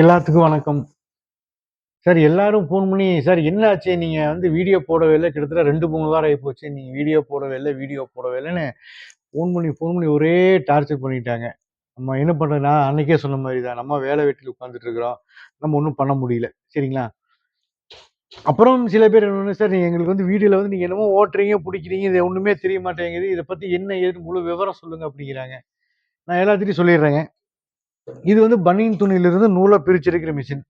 எல்லாத்துக்கும் வணக்கம். சார் எல்லாரும் ஃபோன் பண்ணி, "சார் என்ன ஆச்சு? வந்து வீடியோ போடவே இல்லை கிட்டத்தட்ட 2, 3 வாரம் ஆகிப்போச்சு நீங்கள் வீடியோ போடவே இல்லை வீடியோ போடவே இல்லைன்னு ஃபோன் பண்ணி, ஃபோன் பண்ணி ஒரே டார்ச்சர் பண்ணிட்டாங்க. நம்ம என்ன பண்றது? நான் அன்னைக்கே சொன்ன மாதிரி தான். நம்ம வேலை வெட்டில் உட்காந்துட்டு இருக்கிறோம். நம்ம ஒன்றும் பண்ண முடியல. சரிங்களா? அப்புறம் சில பேர் என்ன "சார் நீங்கள் எங்களுக்கு வந்து வீடியோவில் வந்து நீங்கள் என்னமோ ஓட்டுறீங்க, பிடிக்கிறீங்க இது ஒன்றுமே தெரிய மாட்டேங்குது. இதை பற்றி என்ன ஏதுன்னு முழு விவரம் சொல்லுங்கள் அப்படிங்கிறாங்க. நான் எல்லாத்திட்டையும் சொல்லிடுறேங்க. இது வந்து பனியன் துணியிலிருந்து நூல பிரிச்சிருக்கிற மிஷின்.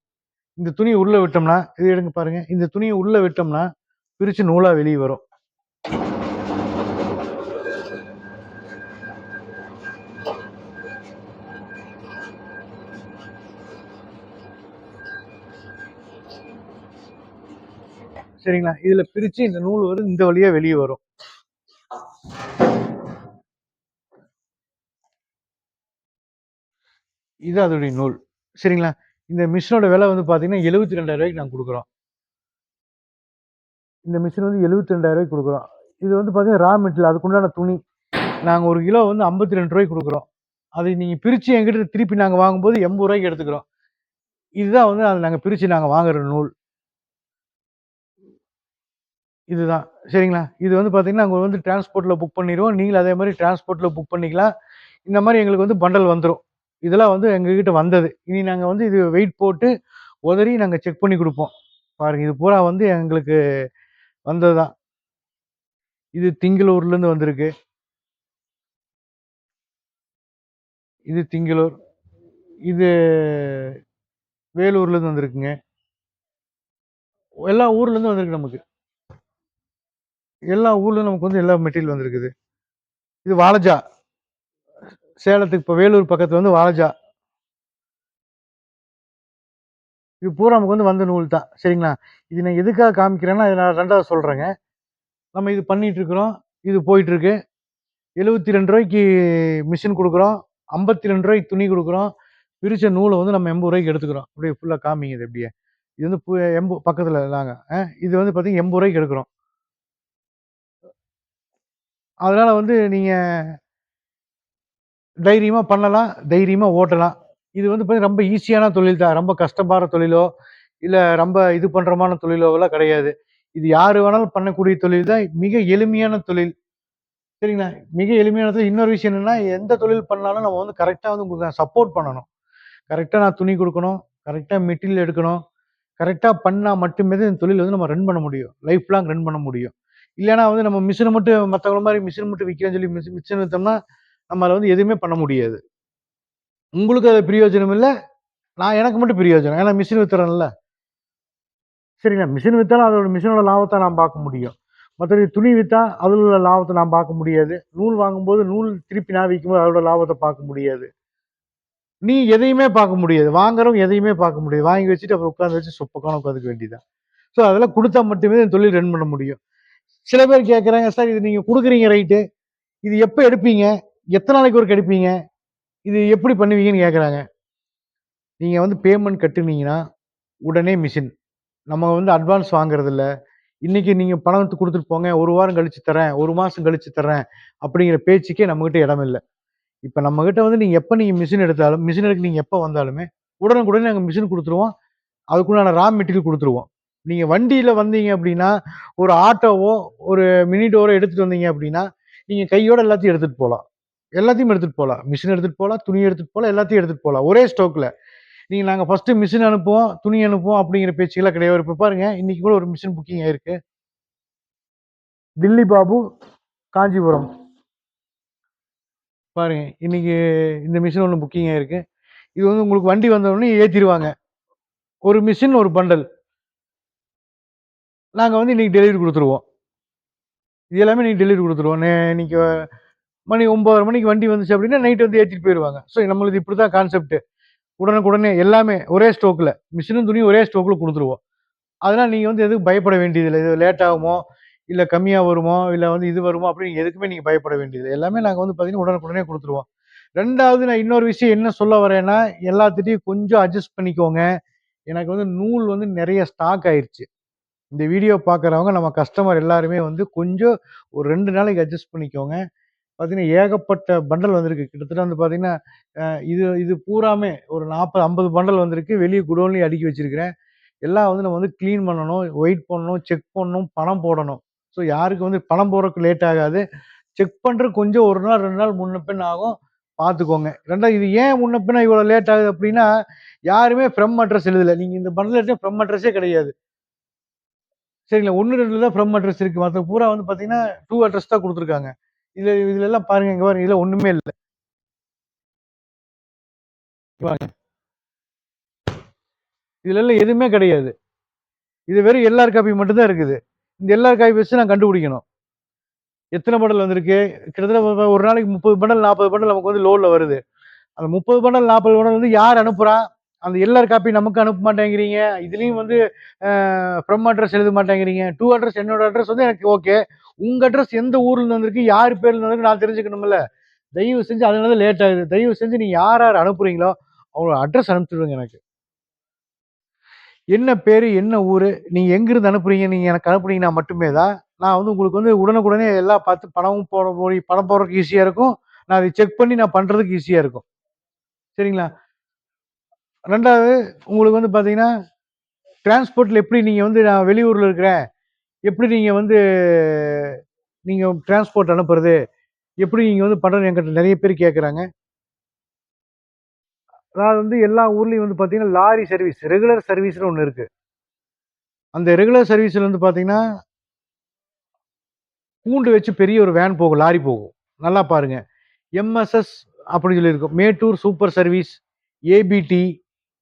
இந்த துணியை உள்ளே விட்டோம்னா, இது எடுங்க பாருங்க. இந்த துணியை உள்ளே விட்டோம்னா, பிரித்து நூலாக வெளியே வரும். சரிங்களா? இதில் பிரித்து இந்த நூல் வந்து இந்த வழியாக வெளியே வரும். இது அதோடைய நூல். சரிங்களா? இந்த மிஷினோட விலை வந்து பார்த்தீங்கன்னா, ரூ. 72,000க்கு நாங்க குடுக்குறோம். இந்த மிஷின் வந்து எழுபத்தி ரெண்டாயிரம் ரூபாய்க்கு கொடுக்குறோம் இது வந்து பார்த்தீங்கன்னா, ரா மெட்டீரியல் அதுக்குண்டான துணி. நாங்கள் ஒரு கிலோ வந்து ஐம்பத்தி ரெண்டு ரூபாய்க்கு கொடுக்குறோம் அதை நீங்கள் பிரித்து எங்கிட்ட திருப்பி நாங்கள் வாங்கும்போது எண்பது ரூபாய்க்கு எடுத்துக்கிறோம். இதுதான் வந்து அதை நாங்கள் பிரித்து நாங்கள் வாங்குற நூல். இதுதான். சரிங்களா? இது வந்து பார்த்தீங்கன்னா, நாங்கள் வந்து டிரான்ஸ்போர்ட்டில் புக் பண்ணிடுவோம் நீங்களும் அதே மாதிரி டிரான்ஸ்போர்ட்டில் புக் பண்ணிக்கலாம். இந்த மாதிரி எங்களுக்கு வந்து பண்டல் வந்துடும் இதெல்லாம் வந்து எங்ககிட்ட வந்தது. இனி நாங்கள் வந்து இது வெயிட் போட்டு, உதறி நாங்கள் செக் பண்ணி கொடுப்போம் பாருங்க இது பூரா வந்து எங்களுக்கு வந்தது தான். இது திங்களூர்லேருந்து வந்திருக்கு. இது திங்களூர். இது வேலூர்லேருந்து வந்திருக்குங்க. எல்லா ஊர்லேருந்து வந்திருக்கு நமக்கு. எல்லா ஊர்லேயும் நமக்கு வந்து எல்லா மெட்டீரியல் வந்திருக்குது. இது வாலஜா. சேலத்துக்கு இப்போ வேலூர் பக்கத்தில் வந்து வாலஜா. இது பூரா நமக்கு வந்து வந்த நூல் தான். சரிங்களா? இது நான் எதுக்காக காமிக்கிறேன்னா, இதை நான் ரெண்டாவது சொல்கிறேங்க நம்ம இது பண்ணிகிட்ருக்குறோம் இது போயிட்டுருக்கு எழுபத்தி ரெண்டு ரூபாய்க்கு மிஷின் குடுக்குறோம். ரூ. 52க்கு துணி கொடுக்குறோம் பிரித்த நூலை வந்து நம்ம எண்பது ரூபாய்க்கு எடுத்துக்கிறோம். அப்படியே ஃபுல்லாக காமிங்க இது அப்படியே. இது வந்து பூ எம்பு பக்கத்தில் தாங்க. இது வந்து பார்த்தீங்கன்னா, ரூ. 80க்கு எடுக்கிறோம். அதனால் வந்து நீங்கள் தைரியமா பண்ணலாம். தைரியமா ஓட்டலாம். இது வந்து பார்த்தீங்கன்னா, ரொம்ப ஈஸியான தொழில் தான். ரொம்ப கஷ்டமான தொழிலோ, இல்ல ரொம்ப இது பண்றமான தொழிலோலாம் கிடையாது. இது யாரு வேணாலும் பண்ணக்கூடிய தொழில் தான். மிக எளிமையான தொழில். சரிங்களா? மிக எளிமையான தொழில். இன்னொரு விஷயம் என்னன்னா, எந்த தொழில் பண்ணாலும் நம்ம வந்து கரெக்ட்டா வந்து உங்களுக்கு சப்போர்ட் பண்ணணும். கரெக்ட்டா நான் துணி குடுக்கணும். கரெக்ட்டா மெட்டீரியல் எடுக்கணும். கரெக்ட்டா பண்ணா மட்டுமே தான் இந்த தொழில் வந்து நம்ம ரன் பண்ண முடியும். லைஃப் லாங் ரன் பண்ண முடியும். இல்லன்னா வந்து நம்ம மிஷின மட்டும் மத்தவங்கள மாரி மிஷின் மட்டும் விக்கிறேன்னு சொல்லி மிஷின் மிஷின் வித்தோம்னா, நம்மளை வந்து எதுவுமே பண்ண முடியாது. உங்களுக்கு அது பிரயோஜனம் இல்லை நான் எனக்கு மட்டும் பிரயோஜனம். ஏன்னா மிஷின் வித்துறேன்ல. சரிங்களா? மிஷின் வித்தாலும் அதோட மிஷினோட லாபத்தை நான் பார்க்க முடியும். மற்றபடி துணி விற்றா அதில் உள்ள லாபத்தை நான் பார்க்க முடியாது. நூல் வாங்கும்போது நூல் திருப்பி நான் விற்கும்போது அதோட லாபத்தை பார்க்க முடியாது. நீ எதையுமே பார்க்க முடியாது. வாங்குறவங்க எதையுமே பார்க்க முடியாது. வாங்கி வச்சுட்டு அப்புறம் உட்காந்து வச்சு சொப்பக்கான உட்காந்துக்க வேண்டியது தான். ஸோ அதெல்லாம் கொடுத்தா மட்டுமே இந்த தொழில் ரன் பண்ண முடியும். சில பேர் கேட்குறாங்க "சார் இது நீங்கள் கொடுக்குறீங்க ரைட்டு. இது எப்போ எடுப்பீங்க? எத்தனை நாளைக்கு ஒருக்க எடுப்பீங்க? இது எப்படி பண்ணுவீங்கன்னு?" கேட்குறாங்க நீங்கள் வந்து பேமெண்ட் கட்டுனீங்கன்னா, உடனே மிஷின். நம்ம வந்து அட்வான்ஸ் வாங்குறதில்ல. இன்றைக்கி நீங்கள் பணத்த கொடுத்துட்டு போங்க. ஒரு வாரம் கழித்து தரேன் ஒரு மாதம் கழித்து தரேன் அப்படிங்கிற பேச்சுக்கே நம்மகிட்ட இடம் இல்லை இப்போ நம்மக்கிட்ட வந்து நீங்கள் எப்போ நீங்கள் மிஷின் எடுத்தாலும், மிஷின் எடுக்க நீங்கள் எப்போ வந்தாலுமே, உடனுக்குடனே நாங்கள் மிஷின் கொடுத்துருவோம் அதுக்குண்டான ரா மெட்டீரியல் கொடுத்துருவோம் நீங்கள் வண்டியில் வந்தீங்க அப்படின்னா, ஒரு ஆட்டோவோ, ஒரு மினி டோரோ எடுத்துகிட்டு வந்தீங்க அப்படின்னா, நீங்கள் கையோடு எல்லாத்தையும் எடுத்துகிட்டு போகலாம் எல்லாத்தையும் எடுத்துகிட்டு போகலாம் மிஷின் எடுத்துகிட்டு போகலாம் துணி எடுத்துட்டு போகலாம் எல்லாத்தையும் எடுத்துகிட்டு போகலாம் ஒரே ஸ்டோக்கில் நீங்கள் நாங்கள் ஃபர்ஸ்ட்டு மிஷின் அனுப்புவோம், துணி அனுப்புவோம் அப்படிங்கிற பேச்சுக்கெல்லாம் கிடையாது. இப்போ பாருங்க, இன்றைக்கி கூட ஒரு மிஷின் புக்கிங் ஆயிருக்கு. டில்லி பாபு, காஞ்சிபுரம். பாருங்க, இன்றைக்கி இந்த மிஷின் ஒன்று புக்கிங் ஆயிருக்கு. இது வந்து உங்களுக்கு வண்டி வந்தவொடனே ஏற்றிடுவாங்க ஒரு மிஷின், ஒரு பண்டல். நாங்கள் வந்து இன்னைக்கு டெலிவரி கொடுத்துருவோம் இது எல்லாமே நீங்கள் டெலிவரி கொடுத்துருவோம் நீங்கள் இன்னைக்கு மணி 9:30 மணிக்கு வண்டி வந்துச்சு அப்படின்னா, நைட் வந்து ஏற்றிட்டு போயிடுவாங்க ஸோ நம்மளுக்கு இப்படி தான் கான்செப்ட். உடனுக்குடனே எல்லாமே ஒரே ஸ்டோக்கில் மிஷினும், துணியும் ஒரே ஸ்டோக்கில் கொடுத்துருவோம் அதெல்லாம் நீங்கள் வந்து எதுக்கு பயப்பட வேண்டியதில்லை இது லேட் ஆகுமோ, இல்லை கம்மியாக வருமோ, இல்லை வந்து இது வருமோ அப்படின்னு எதுக்குமே நீங்கள் பயப்பட வேண்டியதில்லை எல்லாமே நாங்கள் வந்து பார்த்தீங்கன்னா, உடனுக்குடனே கொடுத்துருவோம் ரெண்டாவது நான் இன்னொரு விஷயம் என்ன சொல்ல வரேன்னா, எல்லாத்துட்டையும் கொஞ்சம் அட்ஜஸ்ட் பண்ணிக்கோங்க. எனக்கு வந்து நூல் வந்து நிறைய ஸ்டாக் ஆயிடுச்சு இந்த வீடியோ பார்க்குறவங்க நம்ம கஸ்டமர் எல்லாருமே வந்து கொஞ்சம் ஒரு ரெண்டு நாளைக்கு அட்ஜஸ்ட் பண்ணிக்கோங்க. பார்த்தீங்கன்னா, ஏகப்பட்ட பண்டல் வந்திருக்கு. கிட்டத்தட்ட வந்து பார்த்தீங்கன்னா, இது இது பூராமே ஒரு 40, 50 பண்டல் வந்திருக்கு. வெளியே குடோன்லேயும் அடுக்கி வச்சிருக்கிறேன். எல்லாம் வந்து நம்ம வந்து க்ளீன் பண்ணணும், வெயிட் பண்ணணும், செக் பண்ணணும், பணம் போடணும். ஸோ யாருக்கு வந்து பணம் போடுறதுக்கு லேட் ஆகாது. செக் பண்றதுக்கு கொஞ்சம் ஒரு நாள், ரெண்டு நாள் முன்ன பின்ன ஆகும். பார்த்துக்கோங்க. ரெண்டாவது இது ஏன் முன்ன பின்ன இவ்வளோ லேட் ஆகுது அப்படின்னா யாருமே ஃப்ரம் அட்ரஸ் எழுதல. நீங்கள் இந்த பண்டல் எடுத்தால் ஃப்ரம் அட்ரஸே கிடையாது. சரிங்களா. 1, 2ல தான் ஃப்ரம் அட்ரஸ் இருக்குது மற்ற பூரா வந்து பார்த்தீங்கன்னா, டூ அட்ரஸ் தான் கொடுத்துருக்காங்க இதுல இதுலலாம் பாருங்க, இங்க பாருங்க. இதுல ஒண்ணுமே இல்லை வாங்க. எல்லாம் எதுவுமே கிடையாது. இது வெறும் எல்லார் காப்பி மட்டும்தான் இருக்குது. இந்த எல்லார் காப்பி வச்சு நான் கண்டுபிடிக்கணும். எத்தனை பண்டல் வந்திருக்கு? கிட்டத்தட்ட ஒரு நாளைக்கு 30 பண்டல், 40 பண்டல் நமக்கு வந்து லோனில் வருது. அந்த 30 பண்டல், 40 பண்டல் வந்து யார் அனுப்புறா? அந்த எல்ஆர் காப்பி நமக்கு அனுப்ப மாட்டேங்கிறீங்க. இதுலேயும் வந்து ஃப்ரம் அட்ரஸ் எழுத மாட்டேங்கிறீங்க. டூ அட்ரஸ் என்னோட அட்ரஸ் வந்து எனக்கு ஓகே. உங்கள் அட்ரஸ் எந்த ஊரில் வந்திருக்கு? யார் பேரில் வந்திருக்கு? நான் தெரிஞ்சுக்கணும்ல. தயவு செஞ்சு அதனால தான் லேட் ஆகுது. தயவு செஞ்சு நீங்கள் யார் யார் அனுப்புறீங்களோ, அவங்களோட அட்ரஸ் அனுப்பிச்சு எனக்கு. என்ன பேர் என்ன ஊர் நீங்கள் எங்கேருந்து அனுப்புறீங்க? நீங்கள் எனக்கு அனுப்புனீங்கன்னா மட்டுமே தான், நான் வந்து உங்களுக்கு வந்து உடனுக்குடனே எல்லாம் பார்த்து பணமும் போட போய் பணம் போடுறதுக்கு ஈஸியாக இருக்கும். நான் அதை செக் பண்ணி நான் பண்ணுறதுக்கு ஈஸியாக இருக்கும். சரிங்களா? ரெண்டாவது உங்களுக்கு வந்து பார்த்தீங்கன்னா, டிரான்ஸ்போர்ட்டில் எப்படி நீங்கள் வந்து நான் வெளியூரில் இருக்கிறேன். எப்படி நீங்கள் வந்து நீங்கள் டிரான்ஸ்போர்ட் அனுப்புறது? எப்படி நீங்கள் வந்து பண்றது என்கிட்ட நிறைய பேர் கேட்குறாங்க அதாவது வந்து எல்லா ஊர்லேயும் வந்து பார்த்தீங்கன்னா, லாரி சர்வீஸ், ரெகுலர் சர்வீஸ்னு ஒன்று இருக்குது அந்த ரெகுலர் சர்வீஸில் வந்து பார்த்தீங்கன்னா கூண்டு வச்சு பெரிய ஒரு வேன் போகும். லாரி போகும். நல்லா பாருங்க. எம்எஸ்எஸ் அப்படின்னு சொல்லியிருக்கோம் Mettur super service, ABT,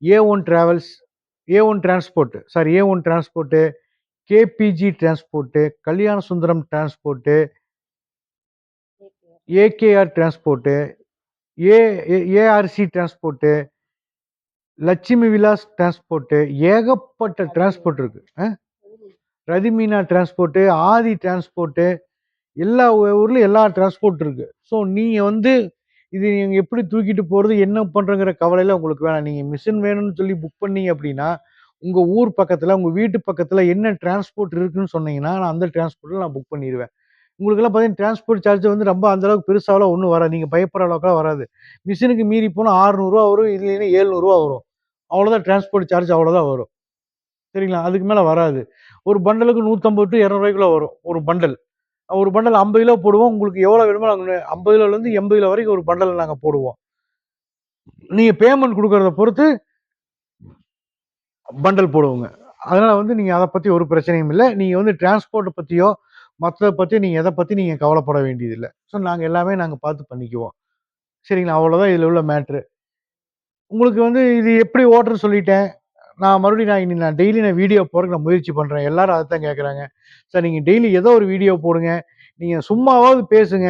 A one travels, A one transport sorry A one transport, KPG transport, Kalyana Sundaram transport, AKR transport, A ARC transport, Lakshmi Vilas transport ஏகப்பட்ட டிரான்ஸ்போர்ட் இருக்கு. அ Rathimeena transport, Aadhi transport எல்லா ஊர்லயும் எல்லா transport இருக்கு. So நீங்க வந்து இது நீங்க எப்படி தூக்கிட்டு போறது? என்ன பண்ணுறங்கிற கவலையில் உங்களுக்கு வேணாம். நீங்க மிஷின் வேணும்னு சொல்லி புக் பண்ணீங்க அப்படின்னா உங்க ஊர் பக்கத்துல, உங்க வீட்டு பக்கத்துல என்ன டிரான்ஸ்போர்ட் இருக்குன்னு சொன்னீங்கன்னா, நான் அந்த டிரான்ஸ்போர்ட்ல நான் புக் பண்ணிருவேன். உங்களுக்கெல்லாம் பார்த்தீங்கன்னா, டிரான்ஸ்போர்ட் சார்ஜ் வந்து ரொம்ப அந்த அளவுக்கு பெருசாலாம் ஒண்ணும் வராது. நீங்க பயப்படுற அளவுக்குலாம் வராது. மிஷினுக்கு மீறி போனா ரூ. 600 வரும். இல்லைன்னா ரூ. 700 வரும். அவ்வளோதான் டிரான்ஸ்போர்ட் சார்ஜ் அவ்வளோதான் வரும். சரிங்களா? அதுக்கு மேல வராது. ஒரு பண்டலுக்கு 150 டூ ரூ. 200 வரும். ஒரு பண்டல். ஒரு பண்டல் 50 கிலோ போடுவோம். உங்களுக்கு எவ்வளோ வேணுமோ நாங்கள் ஐம்பது கிலோலேருந்து 80 கிலோ வரைக்கும் ஒரு பண்டல் நாங்கள் போடுவோம். நீங்கள் பேமெண்ட் கொடுக்குறத பொறுத்து பண்டல் போடுவோங்க. அதனால் வந்து நீங்கள் அதை பற்றி ஒரு பிரச்சனையும் இல்லை நீங்கள் வந்து டிரான்ஸ்போர்ட்டை பற்றியோ மற்றதை பத்தியோ நீங்கள் எதை பற்றி நீங்கள் கவலைப்பட வேண்டியதில்லை ஸோ நாங்கள் எல்லாமே நாங்கள் பார்த்து பண்ணிக்குவோம். சரிங்களா? அவ்வளோதான் இதில் உள்ள மேட்ரு. உங்களுக்கு வந்து இது எப்படி ஓட்டுறன்னு சொல்லிட்டேன். நான் மறுபடியும் நான் இனி நான் டெய்லி நான் வீடியோ போடுறதுக்கு நான் முயற்சி பண்ணுறேன் எல்லாரும் தான் கேட்குறாங்க சார் நீங்கள் டெய்லி ஏதோ ஒரு வீடியோ போடுங்க. நீங்கள் சும்மாவாவது பேசுங்க.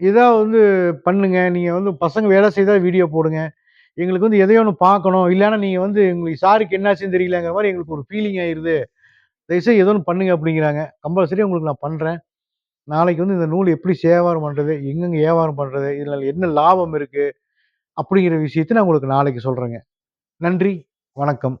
இதாக வந்து பண்ணுங்க. நீங்கள் வந்து பசங்க வேலை செய்தால் வீடியோ போடுங்க. எங்களுக்கு வந்து எதையோ ஒன்று பார்க்கணும். இல்லைன்னா நீங்கள் வந்து உங்களுக்கு சாருக்கு என்னாச்சுன்னு தெரியலங்கிற மாதிரி எங்களுக்கு ஒரு ஃபீலிங் ஆயிடுது தயவுசெய்து ஏதோ ஒன்று பண்ணுங்க அப்படிங்கிறாங்க கம்பல்சரி உங்களுக்கு நான் பண்ணுறேன் நாளைக்கு வந்து இந்த நூல் எப்படி சேவாரம் பண்ணுறது எங்கெங்க வியாபாரம் பண்ணுறது இதனால் என்ன லாபம் இருக்குது அப்படிங்கிற விஷயத்தை நான் உங்களுக்கு நாளைக்கு சொல்கிறேங்க நன்றி, வணக்கம்.